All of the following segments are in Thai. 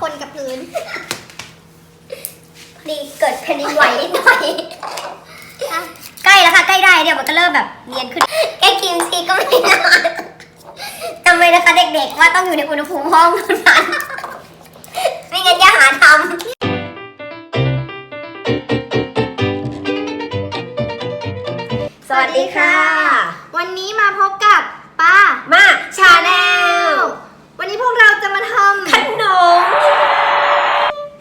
คนกับพื้นพอดีเกิดแผ่นดินไหวนิดหน่อยอะใกล้แล้วค่ะ ใกล้ได้เดี๋ยวมันก็เริ่มแบบเรียนขึ้นแค่กินซีก็ไม่นานจำไว้นะคะเด็กๆ ว่าต้องอยู่ในอุณหภูมิห้องเท่านั้นไม่งั้นอย่าหาทำสวัสดีค่ะ วันนี้มาพบกับป้า มาชาแนลวั นนี้พวกเราจะมาทำขนม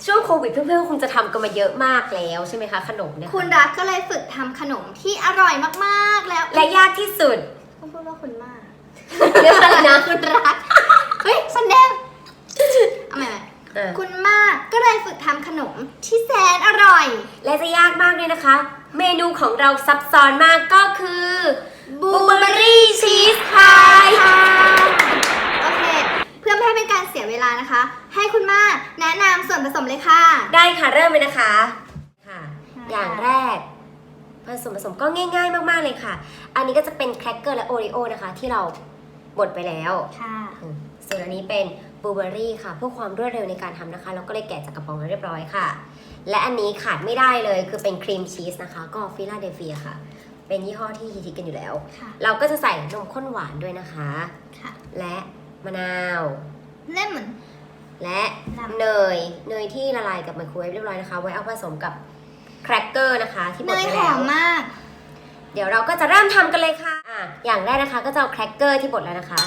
ช่วงโควิดเพื่อนๆคงจะทำกันมาเยอะมากแล้วใช่ไหมคะขนมเนี่ยคุณรักก็เลยฝึกทำขนมที่อร่อยมากๆแล้วและยากที่สุดต้องพูดว่าคุณมากเรื่องอะไรนะคุณรักเฮ้ยสันแดงเอาใหม่เออๆคุณมากก็เลยฝึกทำขนมที่แสนอร่อย และจะยากมากด้วยนะคะ เมนูของเราซับซ้อนมากก็คือบูเบอรี่ชีสพายโอเคเพื่อไม่ให้เป็นการเสียเวลานะคะ ให้คุณมากแนะนำส่วนผสมเลยค่ะ ได้ค่ะเริ่มเลยนะคะค่ะค่ะ อย่างแรกผสมผสมก็ง่าย ๆ มากๆเลยค่ะ อันนี้ก็จะเป็นแครกเกอร์และโอริโอนะคะ ที่เราบดไปแล้วค่ะอืมส่วนอันนี้เป็นบลูเบอรี่ค่ะเพื่อความรวดเร็วในการทำนะคะเราก็เลยแกะจากกระป๋องแล้วเรียบร้อยค่ะ และอันนี้ขาดไม่ได้เลยคือเป็นครีมชีสนะคะ ก็ฟิลาเดลเฟียค่ะ เป็นยี่ห้อที่ฮิตๆกันอยู่แล้ว ค่ะ เราก็จะใส่นมข้นหวานด้วยนะคะ ค่ะ และ มะนาว เล่มเหมือน และน้ำเนยเนยที่ละลายกับไมโครเวฟเรียบร้อยนะคะ ไว้เอาผสมกับแครกเกอร์นะคะ ที่บเนดยไปหแล้อวมมาก เดี๋ยวเราก็จะเริ่มทำกันเลยค่ะอะ อย่างแรกนะคะก็จะเอาแครกเกอร์ที่บดแล้วนะคะ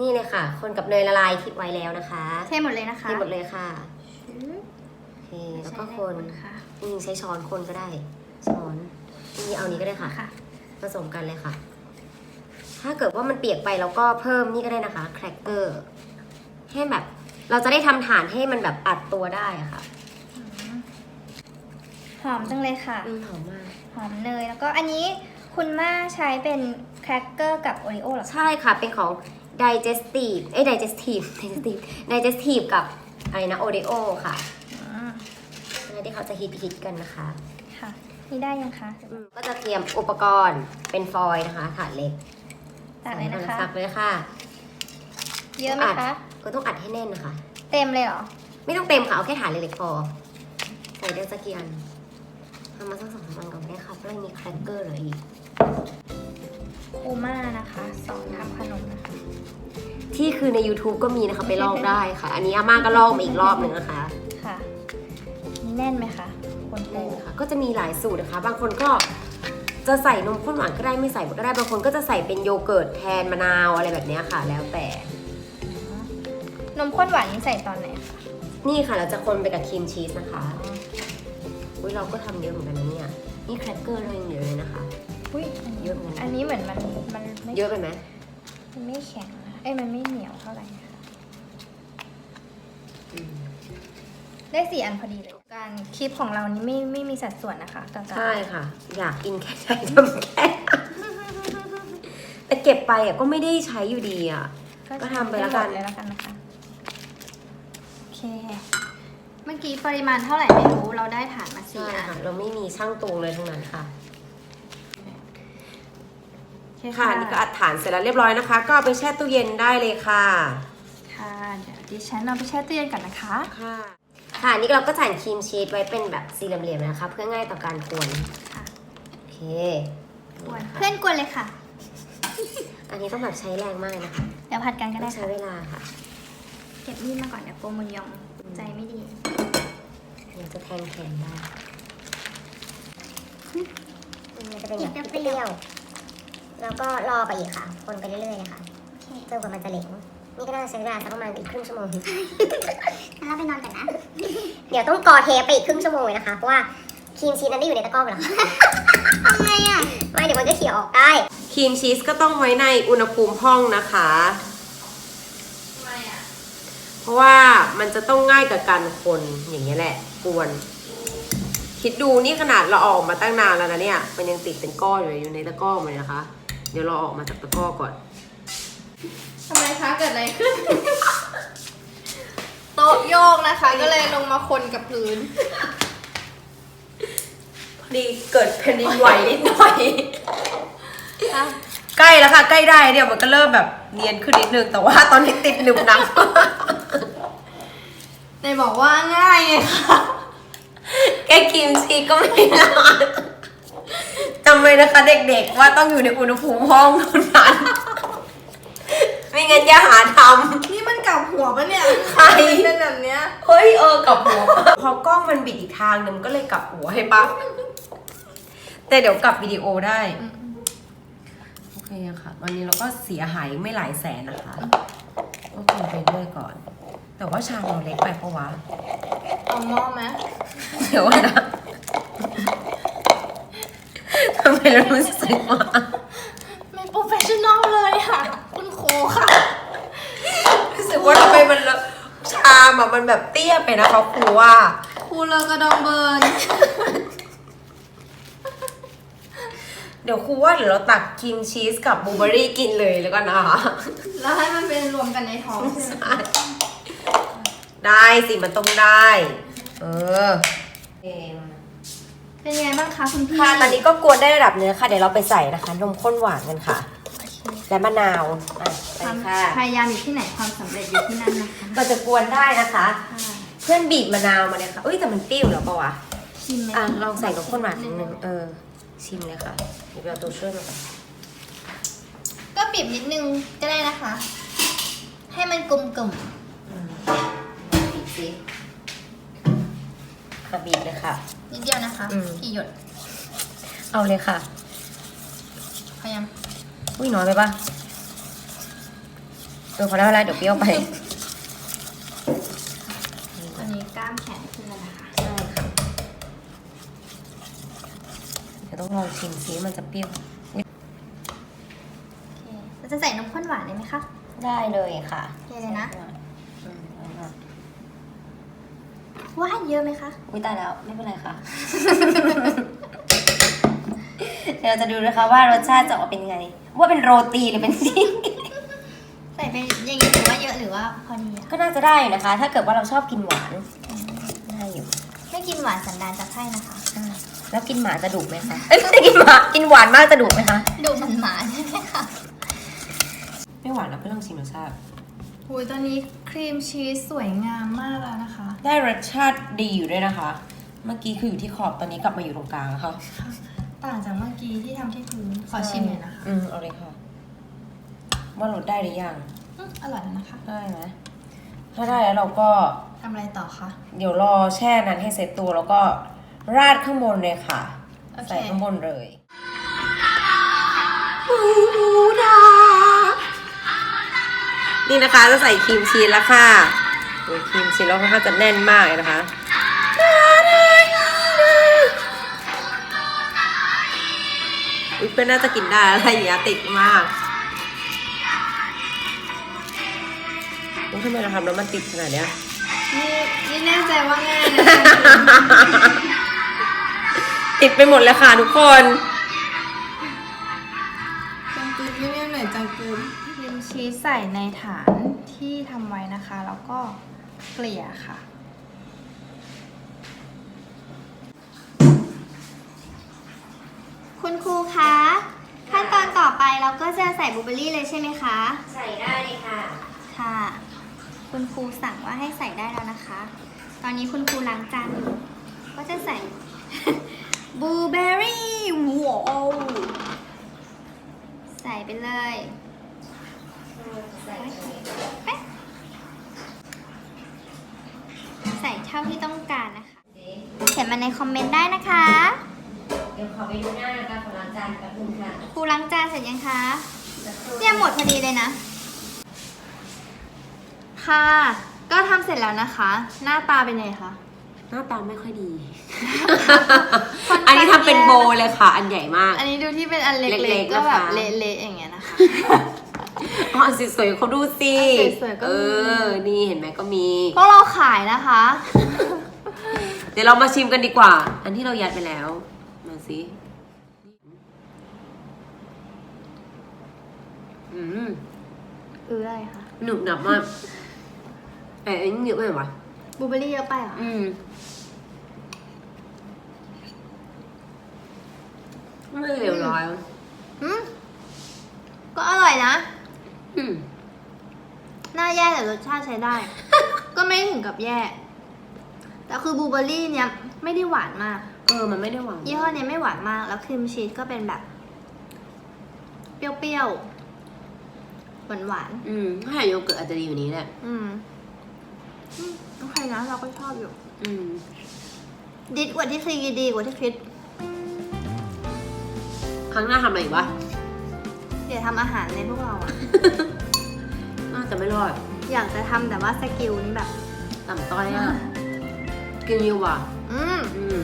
นี่เลยค่ะ คนกับเนยละลายที่ไว้แล้วนะคะเทหมดเลยนะคะนี่หมดเลยค่ะโอเคแล้วก็คนค่ะจริงๆใช้ช้อนคนก็ได้ ช้อนนี่เอานี้ก็ได้ค่ะ ค่ะผสมกันเลยค่ะ ถ้าเกิดว่ามันเปียกไปเราก็เพิ่มนี่ก็ได้นะคะแครกเกอร์ให้แบบ เราจะได้ทำฐานให้มันแบบอัดตัวได้อะค่ะหอมจังเลยค่ะ อืมหอมมาก หอมเนยแล้วก็อันนี้คุณม่าใช้เป็นแครกเกอร์กับโอริโอเหรอคะใช่ค่ะ เป็นของ digestive เอ้ย digestive digestive digestive กับอะไรนะ Oreo ค่ะอืมอันนี้ที่เขาจะฮิตฮิตๆกันนะคะค่ะ นี่ได้ยังคะ อืมก็จะเตรียมอุปกรณ์เป็นฟอยล์นะคะ ถาดเล็ก ตัดเลยนะคะตักเลยค่ะ เยอะไหมคะ ก็ต้องอัดให้แน่นนะคะ เต็มเลยเหรอ ไม่ต้องเต็มค่ะ เอาแค่ฐานเล็กๆพอ ใส่เดือสักกี่อันทำมาสักสองสามอันก่อนก็ได้ค่ะเพราะยังมีแครกเกอร์เหลืออีกคูม่านะคะสอนทำขนมนะคะที่คือใน YouTube ก็มีนะคะไปลอกได้ค่ะ อันนี้อาม่าก็ลอกมาอีกรอบหนึ่งนะคะค่ะ แน่นไหมคะคนโตนี่ค่ะ ก็จะมีหลายสูตรนะคะ บางคนก็ จะใส่นมข้นหวานก็ได้ไม่ใส่ก็ได้บางคนก็จะใส่เป็นโยเกิร์ตแทนมะนาวอะไรแบบเนี้ยค่ะ แล้วแต่ นมข้นหวานนี่ใส่ตอนไหนคะนี่ค่ะเราจะคนไปกับครีมชีสนะคะอุ้ยเราก็ทำเยอะเหมือนกันนะเนี่ยนี่แครกเกอร์เรายังเหลือเลยนะคะ อุ้ยเยอะเหมือนกัน อันนี้เหมือนมันมันไม่เยอะไปไหมมันไม่แข็งนะเอ้ยมันไม่เหนียวเท่าไหร่นะคะอืมได้สี่อันพอดีเลย การคลิปของเรานี้ไม่ไม่มีสัดส่วนนะคะต่างๆใช่ค่ะ อยากกินแค่ไหนทำแค่แต่เก็บไปอะก็ไม่ได้ใช้อยู่ดีอะ ก็ทำไปแล้วกันหมดเลยแล้วกันนะคะ โอเค เมื่อกี้ปริมาณเท่าไหร่ไม่รู้เราได้ฐานมาสี่ใช่อัน ค่ะ เราไม่มีช่างตวงเลยทั้งนั้นค่ะ โอเคค่ะนี่ก็อัดฐานเสร็จแล้วเรียบร้อยนะคะ ก็เอาไปแช่ตู้เย็นได้เลยค่ะ ค่ะ เดี๋ยวดิฉันเอาไปแช่ตู้เย็นก่อนนะคะ ค่ะ ค่ะนี่เราก็ใส่ครีมชีสไว้เป็นแบบสี่เหลี่ยมๆนะคะ เพื่อง่ายต่อการกวนค่ะโอเคกวนเพื่อนกวนเลยค่ะ อันนี้ต้องแบบใช้แรงมากนะคะเดี๋ยวผัดกันก็ต้ได้องใช้ค่ะ เวลาค่ะเก็บมีดมาก่อนเดี๋ยวโกมุนยองใจไม่ดี เดี๋ยวจะแทงแขนได้มันจะเป็นแบบเปรี้ยวๆแล้วก็รอไปอีกค่ะ คนไปเรื่อยๆนะคะจนกว่ามันจะเหลว นี่ก็น่าจะใช้เวลาสักประมาณอีกครึ่งชั่วโมง งั้นเราไปนอนกันนะ เดี๋ยวต้องกอเทปไปอีกครึ่งชั่วโมงเลยนะคะ เพราะว่าครีมชีสนั้นได้อยู่ในตะกร้อไปแล้วทำไงอะ ไม่เดี๋ยวมันก็เขี่ยออกได้ ครีมชีสก็ต้องไว้ในอุณหภูมิห้องนะคะ เพราะว่ามันจะต้องง่ายกับการคนอย่างนี้ยแหละกวน คิดดูนี่ขนาดเราเอาออกมาตั้งนานแล้วนะเนี่ย มันยังติดเป็นก้อนอยู่เลยอยู่ในตะกร้อหมดเลยนะคะ เดี๋ยวเราเอาออกมาจากตะกร้อก่อนทำไมคะเกิดอะไรขึ้น โต๊ะโยกนะคะ ก็เลยลงมาคนกับพื้น พอดีเกิดแผ่นดินไหวนิดหน่อย ใกล้แล้วค่ะ ใกล้ได้เดี๋ยวมันก็เริ่มแบบเนียนขึ้นนิดนึงแต่ว่าตอนนี้ติดหนึบหนังในบอกว่าง่ายไงคะแกกิมชีก็ไม่นานจำไว้นะคะเด็กๆว่าต้องอยู่ในอุณหภูมิห้องเท่านั้น ไม่งั้นอย่าหาท นี่มันกลับหัวปะเนี่ยใครเป็นแบบเนี้ยำเฮ้ยเออกลับหัว พอกล้องมันบิดอีกทางหนึงมันก็เลยกลับหัวให้ปะแต่เดี๋ยวกลับวิดีโอได้ โอเคค่ะ ตอนนี้เราก็เสียหายไม่หลายแสนนะคะ ก็กินไปเรื่อยก่อน แต่ว่าชามเราเล็กไปปะวะ เอาหม้อไหมเดี๋ยวก่อนนะทำไมเรารู้สึกว่า ไม่โปรเฟชชั่นอลเลยค่ะ คุณครูค่ะ รู้สึกว่าทำไมมันเลอะชา มอะมันแบบเตี้ยไปนะคะครูว่า ครูเลอกระดองเบิร์น เดี๋ยวครูว่าเดี๋ยวเราตักครีมชีสกับบลูเบอรี่กินเลยแล้วกันนะคะ แล้วให้มันเป็นรวมกันในท้องใช่ไหมได้สิมันต้องได้ เออเอมาเป็นไงบ้างคะคุณพี่ค่ะตอนนี้ก็กวนได้ระดับเนื้อค่ะ เดี๋ยวเราไปใส่นะคะ นมข้นหวานกันค่ะ และมะนาวอะไป ความค่ะ พยายามอยู่ที่ไหนความสำเร็จอยู่ที่นั่นนะคะมันจะกวนได้นะคะ ค่ะเพื่อนบีบมะนาวมาเลยค่ะเอ้ยแต่มันเปรี้ยวแล้วปะวะชิมไหมอะลองใส่นมข้นหวานนิดนึงเออชิมเลยค่ะเดี๋ยวเราตัวช่วยมาก่อนก็บีบนิดนึงก็ได้นะคะ ให้มันกลมกล่อมอืมบีบสิค่ะบีบเลยค่ะนิดเดียวนะคะอืม กี่หยดเอาเลยค่ะ พยายามอุ้ยน้อยไปปะ เออพอแล้วพอแล้วเดี๋ยวเปรี้ยวไปตอนนี้กล้ามแข็งขึ้นแล้วนะคะใช่ค่ะเดี๋ยวต้องลองชิมซิมันจะเปรี้ยว โอเคเราจะใส่นมข้นหวานเลยไหมคะ ได้เลยค่ะโอเคเลยนะ อืมเอาค่ะว่าเยอะไหมคะ อุ้ยตายแล้วไม่เป็นไรค่ะ เดี๋ยวเราจะดูนะคะว่ารสชาติจะออกมาเป็นยังไง ว่าเป็นโรตีหรือเป็นชิ้น ใส่ไปอย่างนี้ถือว่าเยอะหรือว่าพอดีอะก็น่าจะได้อยู่นะคะ ถ้าเกิดว่าเราชอบกินหวานได้อยู่ไม่กินหวานสันดานจะไพ่นะคะแล้วกินหมาจะดุไหมคะเอ้ยไม่ได้กินหมากินหวานมากจะดุไหมคะดูมันหมาใช่ไหมคะไม่หวานเราไม่ลองชิมรสชาติโอ้ยตอนนี้ครีมชีสสวยงามมากแล้วนะคะ ได้รสชาติดีอยู่ด้วยนะคะ เมื่อกี้คืออยู่ที่ขอบตอนนี้กลับมาอยู่ตรงกลางแล้วค่ะต่างจากเมื่อกี้ที่ทำที่พื้นขอชิมหน่อยนะคะ อืมเอาเลยค่ะ ว่ารสได้หรือยังอืมอร่อยแล้วนะคะได้ไหมถ้าได้แล้วเราก็ทำอะไรต่อคะเดี๋ยวรอแช่นั้นให้เซตตัวแล้วก็ราดข้างบนเลยค่ะ โอเคใส่ข้างบนเลยนี่นะคะจะใส่ครีมชีสแล้วค่ะโอ้ยครีมชีสแล้วค่อนข้างจะแน่นมากเลยนะคะ อุ๊ยเพื่อนน่าจะกินได้อะไรอย่างเงี้ยติดมาก อุ๊ยทำไมเราทำแล้วมันติดขนาดเนี้ยนี่นี่แน่ใจว่าง่ายนะติดไปหมดเลยค่ะทุกคนจังกืนไม่แน่หน่อยจังกืนครีมชีสใส่ในฐานที่ทำไว้นะคะ แล้วก็เกลี่ยค่ะคุณครูคะ ขั้นตอนต่อไปเราก็จะใส่บลูเบอร์รี่เลยใช่ไหมคะ ใส่ได้เลยค่ะ ค่ะ คุณครูสั่งว่าให้ใส่ได้แล้วนะคะ ตอนนี้คุณครูล้างจานอยู่ ก็จะใส่บลูเบอร์รี่ว้าวใส่ไปเลยเป๊ะใส่เท่าที่ต้องการนะคะ เขียนมาในคอมเมนต์ได้นะคะ เดี๋ยวขอไปดูหน้าการของล้างจานแป๊บนึงค่ะ ครูล้างจานเสร็จยังคะเนี่ยหมดพอดีเลยนะ ค่ะ ก็ทำเสร็จแล้วนะคะ หน้าตาเป็นไงคะ หน้าตาไม่ค่อยดีค่อนข้างอันนี้ทำเป็นโบว์เลยค่ะ อันใหญ่มาก อันนี้ดูที่เป็นอันเล็เล็กกๆๆก็แบบนะคะ เละๆอย่างเงี้ยนะคะ อ๋อสวยๆเขาดูสิอะสวยๆก็เอมีอนี่เห็นไหมก็มี พวกเราขายนะคะ เดี๋ยวเรามาชิมกันดีกว่า อันที่เรายัดไปแล้ว มาสิอืมเอออะไรคะ หนุบหนับมาก แต่อันนี้เยอะไปไหมวะบลูเบอร์รี่เยอะไปเหรออืมไม่เหลวร้อยอืมก็อร่อยนะ อืมหน้าแย่แต่รสชาติใช้ได้ ก็ไม่ถึงกับแย่ แต่คือบลูเบอร์รี่เนี่ยไม่ได้หวานมาก เออมันไม่ได้หวานยี่ห้อเนี้ยไม่หวานมาก แล้วครีมชีสก็เป็นแบบ เปรี้ยวๆ หวานหวานอืมถ้าใส่โยเกิร์ตอาจจะดีอยู่านี้แหละๆอืมอืม โอเคนะเราก็ชอบอยู่ อืมดีกว่าที่คิดดีกว่าที่คิด ครั้งหน้าทำอะไรอีกวะ เดี๋ยวทำอาหารในพวกเราอะ น่าจะไม่รอดอยากจะทำแต่ว่าสกิลนี้แบบ ต่ำต้อยอะกินอยู่ว่ะ อืมอืม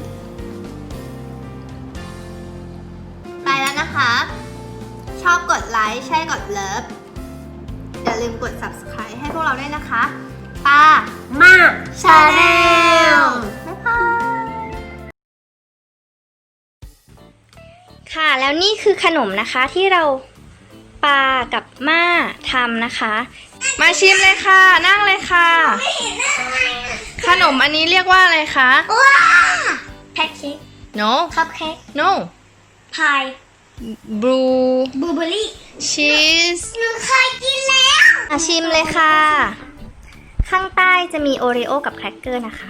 ไปแล้วนะคะ ชอบกดไลค์ ใช่กดเลิฟ อย่าลืมกด subscribe ให้พวกเราด้วยนะคะปา มากชาแนลบ๊ายบายค่ะ แล้วนี่คือขนมนะคะที่เราปากับม่าทำนะคะ มาชิมเลยค่ะ นั่งเลยค่ะ ขนมอันนี้เรียกว่าอะไรคะแพ็คเค้ก no คัพเค้ก no พาย blue บลูเบอร์รี่ cheese หนูเคยกินแล้ว มาชิมเลยค่ะ ข้างใต้จะมีโอรีโอกับแครกเกอร์นะคะ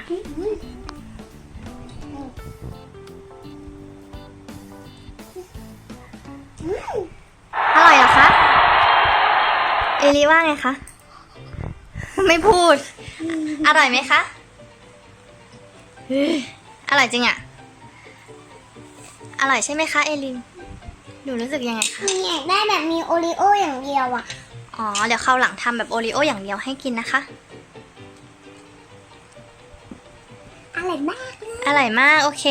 อร่อยเหรอคะ เอลิว่าไงคะ ไม่พูด อร่อยไหมคะเฮ้ยอร่อยจริงอะอร่อยใช่ไหมคะ เอลิน หนูรู้สึกยังไงคะหนูอยากได้แบบมีโอรีโออย่างเดียวอะ อ๋อ เดี๋ยวคราวหลังทำแบบโอรีโออย่างเดียวให้กินนะคะ อร่อยมาก อร่อยมาก โอเค